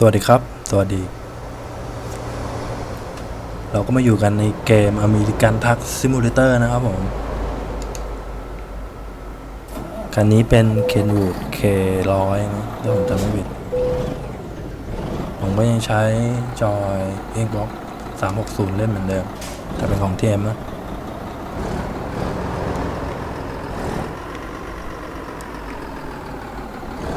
สวัสดีครับ สวัสดี เราก็มาอยู่กันในเกมอเมริกันทักซิมูเลเตอร์นะครับผม คันนี้เป็น Kenwood K100 นะถ้าผมจำไม่ผิด ผมก็ยังใช้จอย Xbox 360 เล่นเหมือนเดิม แต่เป็นของ TM นะ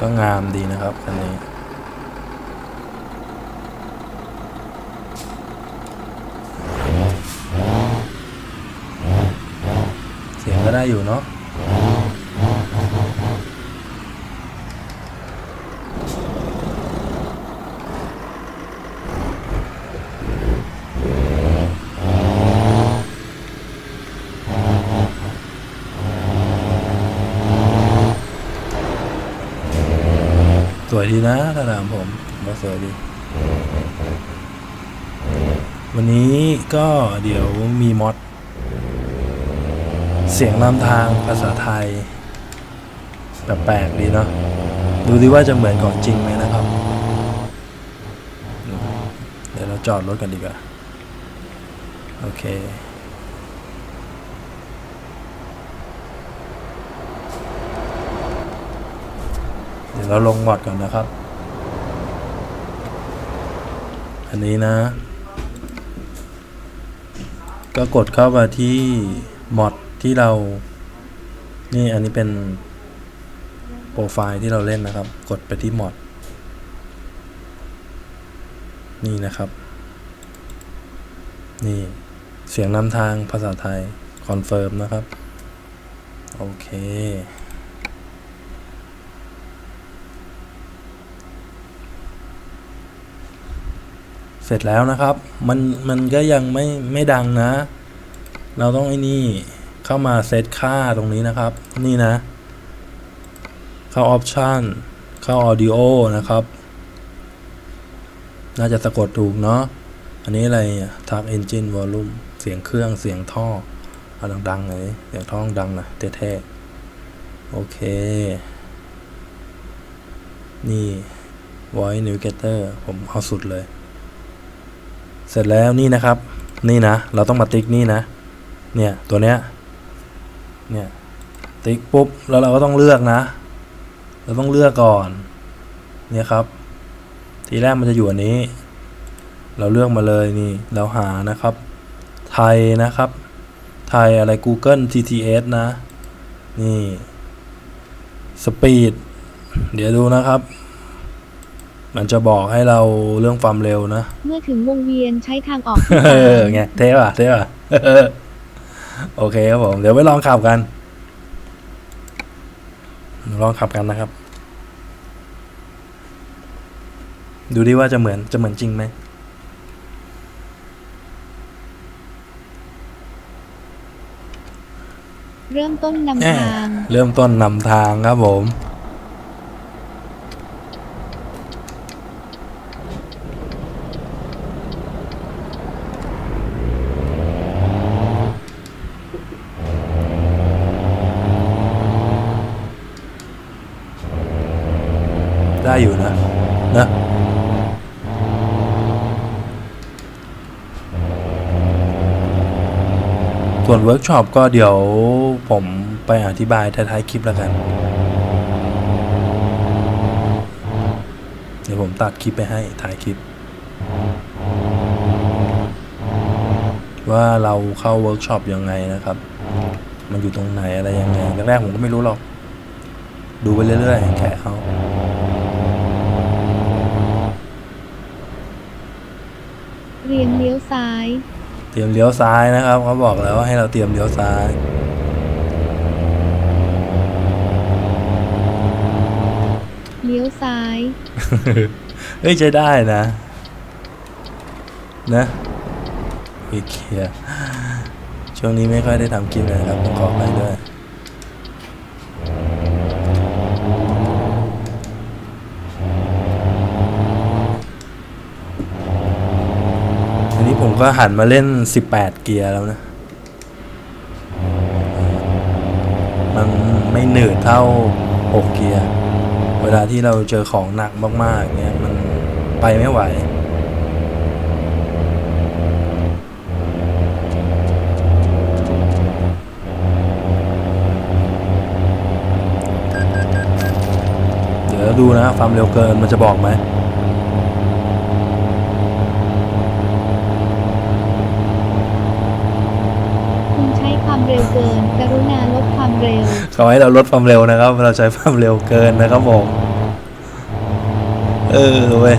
ก็งามดีนะครับคันนี้ เสียงก็ ได้อยู่เนาะสวยดีนะถ้าถามผมมาสวยดี วันนี้ก็เดี๋ยวมีมอด เสียงนำทางภาษาไทย แบบแปลกดีเนาะดูดิว่าจะเหมือนของจริงไหมนะครับ เดี๋ยวเราจอดรถกันดีกว่า โอเคเดี๋ยวเราลงมอดก่อนนะครับ อันนี้นะ ก็กดเข้ามาที่มอด ที่เรา นี่อันนี้เป็นโปรไฟล์ที่เราเล่นนะครับ กดไปที่มอดนี่นะครับ นี่เสียงนำทางภาษาไทย คอนเฟิร์มนะครับ โอเค เสร็จแล้วนะครับ มัน มันก็ยังไม่ ไม่ดังนะ เราต้องไอ้นี่ เข้ามาเซตค่าตรงนี้นะครับ นี่นะ เข้าออปชันเข้าออดิโอนะครับ น่าจะสะกดถูกเนาะ อันนี้อะไรทักเอนจินวอลลุ่มเสียงเครื่องเสียงท่อเอาดังๆเลยเสียงท่อดังนะเท่ๆ โอเค นี่ voice navigator ผมเอาสุดเลย เสร็จแล้วนี่นะครับ นี่นะ เราต้องมาติ๊กนี่นะ เนี่ย ตัวเนี้ย เนี่ยติ๊กปุ๊บแล้วเราก็ต้องเลือกนะ เราต้องเลือกก่อน เนี่ยครับ ทีแรกมันจะอยู่อันนี้ เราเลือกมาเลยนี่ เราหานะครับ ไทยนะครับ ไทยอะไร Google TTS นะ นี่สปีดเดี๋ยวดูนะครับ มันจะบอกให้เราเรื่องความเร็วนะ เมื่อถึงวงเวียนใช้ทางออกที่เอสาอมไงเท่ป่ะเท่ป่ะ โอเคครับผม เดี๋ยวไปลองขับกัน ลองขับกันนะครับ ดูดิว่าจะเหมือนจะเหมือนจริงไหมเริ่มต้นนำแหม่ทาง เริ่มต้นนำทางครับผม ได้อยู่นะ นะ ส่วนเวิร์กช็อปก็เดี๋ยวผมไปอธิบายท้ายๆคลิปแล้วกัน เดี๋ยวผมตัดคลิปไปให้ท้ายคลิป ว่าเราเข้าเวิร์กช็อปยังไงนะครับ มันอยู่ตรงไหนอะไรยังไงแรกๆผมก็ไม่รู้หรอก ดูไปเรื่อยๆแค่เขาเรียงเลี้ยวซ้าย ตรียมเลี้ยวซ้ายนะครับเขาบอกแล้วว่าให้เราเตรียมเลี้ยวซ้ายเลี้ยวซ้ายเฮ้ยใช้ได้นะ นะโอเคช่วงนี้ไม่ค่อยได้ทำคลิปเลยนะครับต้องขอไปด้วย อันนี้ ผมก็หันมาเล่น 18 เกียร์แล้วนะ มันไม่หนืดเท่า 6 เกียร์ เวลาที่เราเจอของหนักมากๆเนี่ยมันไปไม่ไหวเดี๋ยวดูนะความเร็วเกินมันจะบอกไหม ใช้ความเร็วเกิน กรุณาลดความเร็วเขาให้เราลดความเร็วนะครับ เราใช้ความเร็วเกินนะครับผมเออเว้ย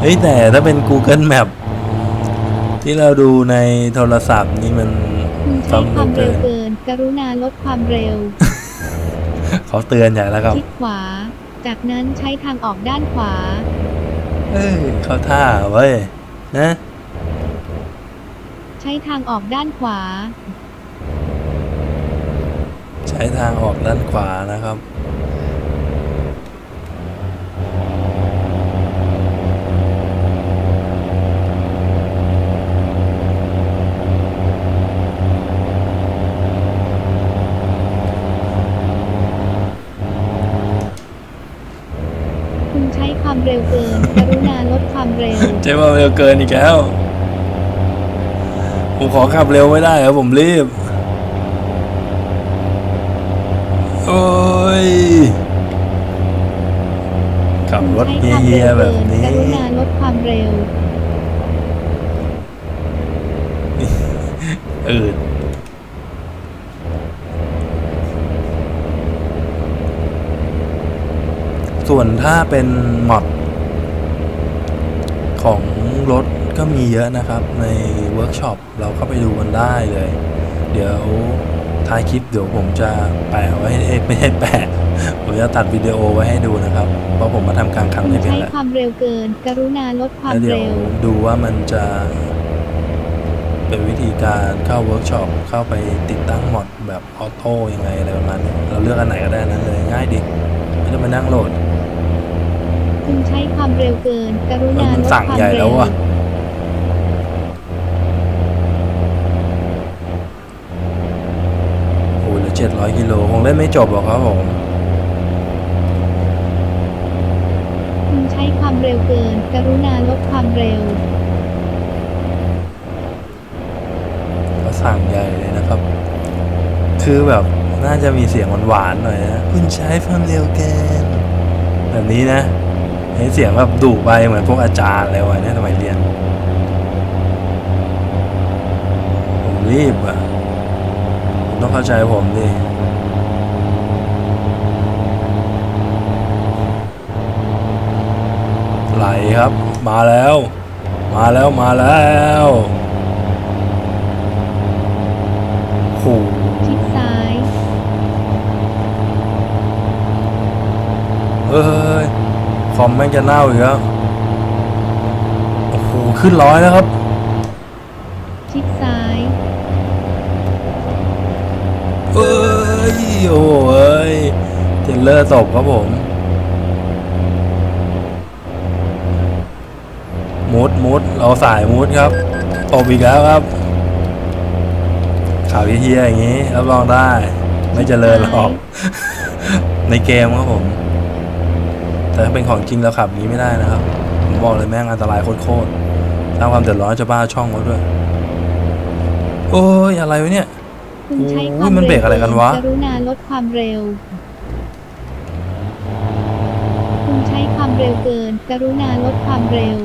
เฮ้ยแต่ถ้าเป็น Google Map ที่เราดูในโทรศัพท์นี่มันคุณใช้ความเร็วเกิน กรุณาลดความเร็ว เขาเตือนใหญ่แล้วครับชิดขวา จากนั้นใช้ทางออกด้านขวา เอ้ยเข้าท่าเว้ยนะใช้ทางออกด้านขวา ใช้ทางออกด้านขวานะครับ คุณใช้ความเร็วเกิน กรุณาลดความเร็ว ใช้ความเร็วเกินอีกแล้ว ผมขอขับเร็วไม่ได้ครับผมรีบ โอ้ย ขับรถคุณใช้ความเฮีเร็ยวๆแบเกิบนนี้ กรุณาลดความเร็ว อืดส่วนถ้าเป็นมอดของรถ ก็มีเยอะนะครับในเวิร์กช็อปเราก็ไปดูกันได้เลย เดี๋ยวท้ายคลิปเดี๋ยวผมจะแปะไว้ไม่ให้แปะ ผมจะตัดวิดีโอไว้ให้ดูนะครับ เพราะผมมาทำกลางคันไม่เป็นแล้วใช้ความเร็วเกิน กรุณาลดความเร็วดูว่ามันจะเป็นวิธีการเข้าเวิร์กช็อปเข้าไปติดตั้งมอดแบบออโต้ยังไงอะไรประมาณนี้เราเลือกอันไหนก็ได้นั้นเลยง่ายดีไม่ต้องมานั่งโหลดคุณใช้ความเร็วเกิน กรุณาลดความเร็วแล้วอะ 700 กิโลคงเล่นไม่จบหรอกครับผม คุณใช้ความเร็วเกิน กรุณาลดความเร็ว ก็สั่งใหญ่เลยนะครับ คือแบบน่าจะมีเสียงหวานๆหน่อยนะ คุณใช้ความเร็วเกิน แบบนี้นะให้เสียงแบบดุไปเหมือนพวกอาจารย์อะไรวะเนี่ยสมัยเรียน ผมรีบอะ ต้องเข้าใจผมดิไหลครับ มาแล้ว มาแล้วมาแล้วโหชิดซ้ายเฮ้ย คอมแม่งจะเน่าอีกแล้วโอ้โห ขึ้นร้อยแล้วครับ ชิดซ้าย เอ้ย โอ้โหเอ้ยเทรลเลอร์ตกครับผมมุดมุดเราสายมุดครับตบอีกแล้วครับ ข่าวเฮียๆอย่างนี้รับรองได้ ไม่เจริญหรอก ในเกมครับผม แต่ถ้าเป็นของจริงเราขับอย่างนี้ไม่ได้นะครับ ผมบอกเลยแม่งอันตรายโคตรๆสร้างความเดือดร้อนจะบ้าช่องเขาด้วย โอ้ยอะไรวะเนี่ย คุณใช้โอ้ยความมันเบรเร็กวอะไรกันวะกรุณาลดความเร็ว คุณใช้ความเร็วเกิน กรุณาลดความเร็ว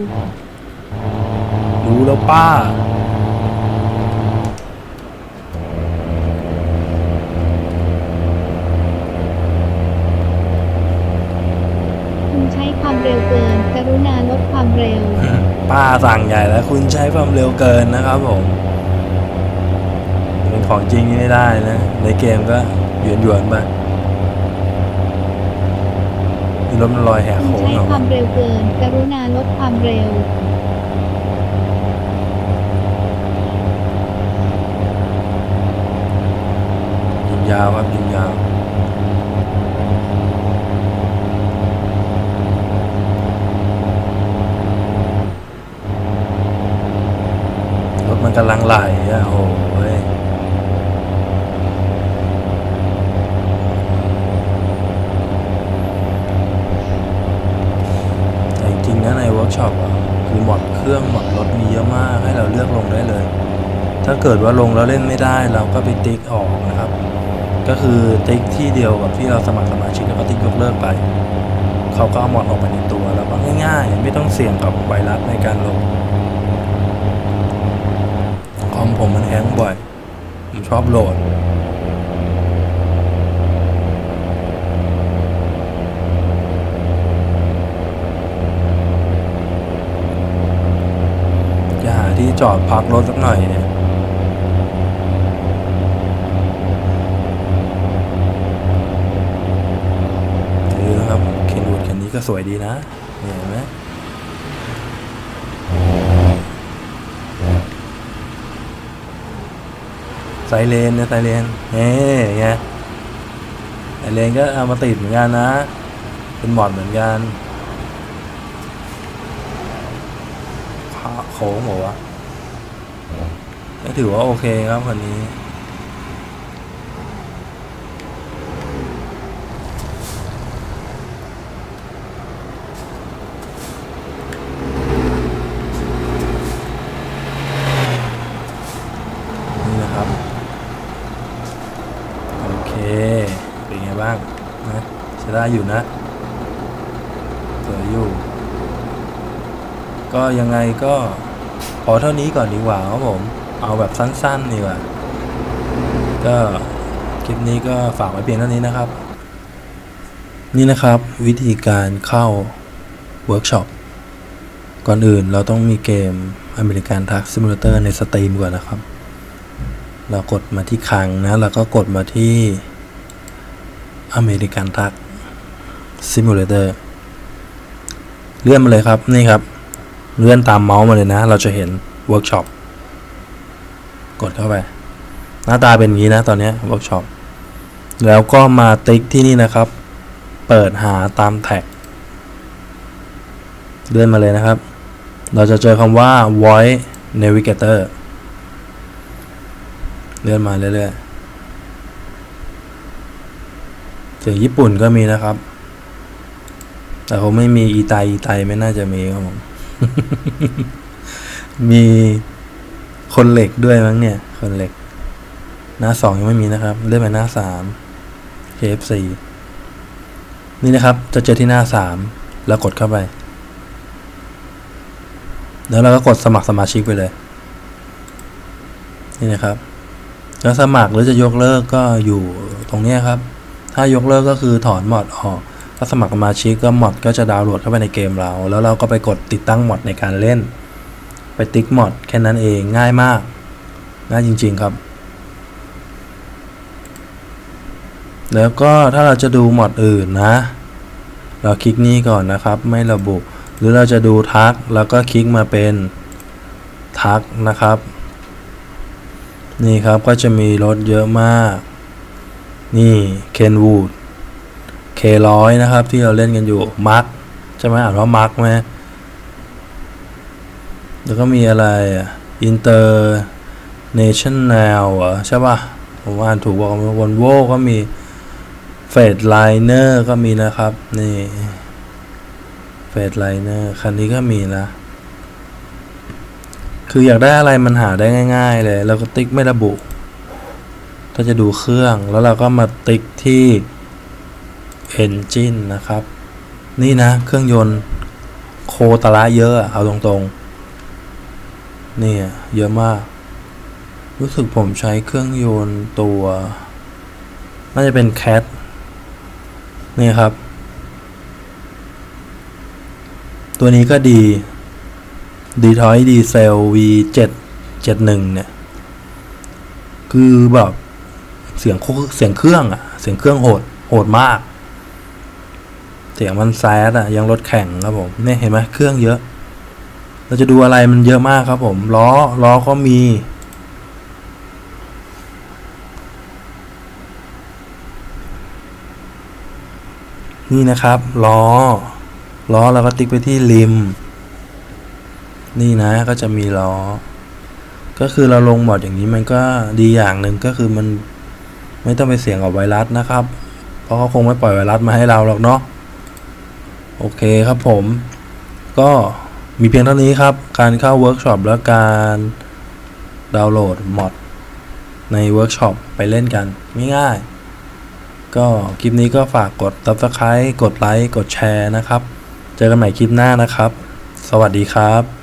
รู้แล้วป้า คุณใช้ความเร็วเกิน กรุณาลดความเร็ว ป้าสั่งใหญ่แล้ว คุณใช้ความเร็วเกินนะครับผมเป็น ของจริงนี่ไม่ได้นะ ในเกมก็หยวนหยวนๆไปมีรถมันลอยแหกโค้งใช้เหรอความเร็วเกิน กรุณาลดความเร็ว ยิงยาวครับยิงยาว รถมันกำลังไหลอะ โอ้ยแต่จริงๆนะในเวิร์ก ช็อปคือหมดเครื่อง หมดรถมีเยอะมากให้เราเลือกลงได้เลย ถ้าเกิดว่าลงแล้วเล่นไม่ได้เราก็ไปติ๊กออกนะครับ ก็คือติ๊กที่เดียวกับที่เราสมัครสมาชิกแล้วก็ติ๊กยกเลิกไป เขาก็เอาหมดออกไปในตัวแล้วก็ง่ายๆ ไม่ต้องเสี่ยงกับไวรัสในการลงคอมผมมันแฮงบ่อย ผมชอบโหลด จะหา ที่จอดพักรถสักหน่อยเนี่ยถือนะครับเคนวูดคันนี้ก็สวยดีนะเห็นไหมไซเรนเนี่ยไซเรนเฮ้ยไงไซเรนก็เอามาติดเหมือนกันนะ เป็นหมอดเหมือนกันโค้งบอกว่า ก็ถือว่าโอเคครับคันนี้ นี่นะครับ โอเค เป็นไงบ้างนะใช้ได้อยู่นะสวยอยู่ ก็ยังไงก็ พอเท่านี้ก่อนดีกว่าครับผม เอาแบบสั้นๆดีกว่า ก็คลิปนี้ก็ฝากไว้เพียงเท่านี้นะครับ นี่นะครับวิธีการเข้าเวิร์กช็อป ก่อนอื่นเราต้องมีเกม American Truck Simulator ในสตรีมก่อนนะครับ เรากดมาที่คลังนะ แล้วก็กดมาที่ American Truck Simulator เลื่อนมาเลยครับ นี่ครับ เลื่อนตามเมาส์มาเลยนะ เราจะเห็น Workshop กดเข้าไป หน้าตาเป็นอย่างนี้นะตอนนี้ Workshop แล้วก็มาติ๊กที่นี่นะครับ เปิดหาตามแท็ก เลื่อนมาเลยนะครับ เราจะเจอคำว่า voice navigator เลื่อนมาเรื่อยๆเสียงญี่ปุ่นก็มีนะครับ แต่เขาไม่มีอีไตอีไตไม่น่าจะมีครับผม มีคนเหล็กด้วยมั้งเนี่ย คนเหล็ก หน้าสองยังไม่มีนะครับ เลื่อนไปหน้าสามเค KFC นี่นะครับ จะเจอที่หน้าสามแล้วกดเข้าไป แล้วเราก็กดสมัครสมาชิกไปเลย นี่นะครับจะสมัครหรือจะยกเลิกก็อยู่ตรงนี้ครับ ถ้ายกเลิกก็คือถอนหมอดออก ถ้าสมัครสมาชิกก็มอดก็จะดาวน์โหลดเข้าไปในเกมเรา แล้วเราก็ไปกดติดตั้งมอดในการเล่น ไปติ๊กมอดแค่นั้นเองง่ายมาก ง่ายจริง ๆครับ แล้วก็ถ้าเราจะดูมอดอื่นนะ เราคลิกนี้ก่อนนะครับ ไม่ระบุ หรือเราจะดูทักแล้วก็คลิกมาเป็นทักนะครับ นี่ครับก็จะมีรถเยอะมาก นี่เคนวูด เคร้อยนะครับ ที่เราเล่นกันอยู่มาร์คใช่ไหมอ่านว่ามาร์คไหมแล้วก็มีอะไรอะอินเตอร์เนชั่นแนลเหรอใช่ป่ะผมอ่านถูกบอกวอลโวก็มีเฟดไลเนอร์ก็มีนะครับ นี่เฟดไลเนอร์คันนี้ก็มีนะคืออยากได้อะไรมันหาได้ง่าย ๆ เลยเราก็ติ๊กไม่ระบุถ้าจะดูเครื่องแล้วเราก็มาติ๊กที่ Engine นะครับ นี่นะ เครื่องยนต์โคตระเยอะเอาตรงๆ นี่เยอะมาก รู้สึกผมใช้เครื่องยนต์ตัว น่าจะเป็น Cat นี่ครับ ตัวนี้ก็ดีดีทอยดีเซล V7 71 เนี่ย คือแบบเสียงโคเสียงเครื่องอะเสียงเครื่องโหด โหดมาก สียงมันแซดอะยังรถแข่งครับผมเนี่ยเห็นไหมเครื่องเยอะ เราจะดูอะไรมันเยอะมากครับผมล้อล้อก็มีนี่นะครับล้อล้อเราก็ติ๊กไปที่ริม นี่นะก็จะมีล้อ ก็คือเราลงหมดอย่างนี้มันก็ดีอย่างหนึ่งก็คือมันไม่ต้องไปเสี่ยงกับไวรัสนะครับ เพราะเขาคงไม่ปล่อยไวรัสมาให้เราหรอกเนาะ โอเคครับผมก็มีเพียงเท่านี้ครับ การเข้าเวิร์กช็อปและการดาวน์โหลดมอดในเวิร์กช็อปไปเล่นกันง่ายๆก็คลิปนี้ก็ฝากกด subscribe กดไลค์กดแชร์นะครับ เจอกันใหม่คลิปหน้านะครับ สวัสดีครับ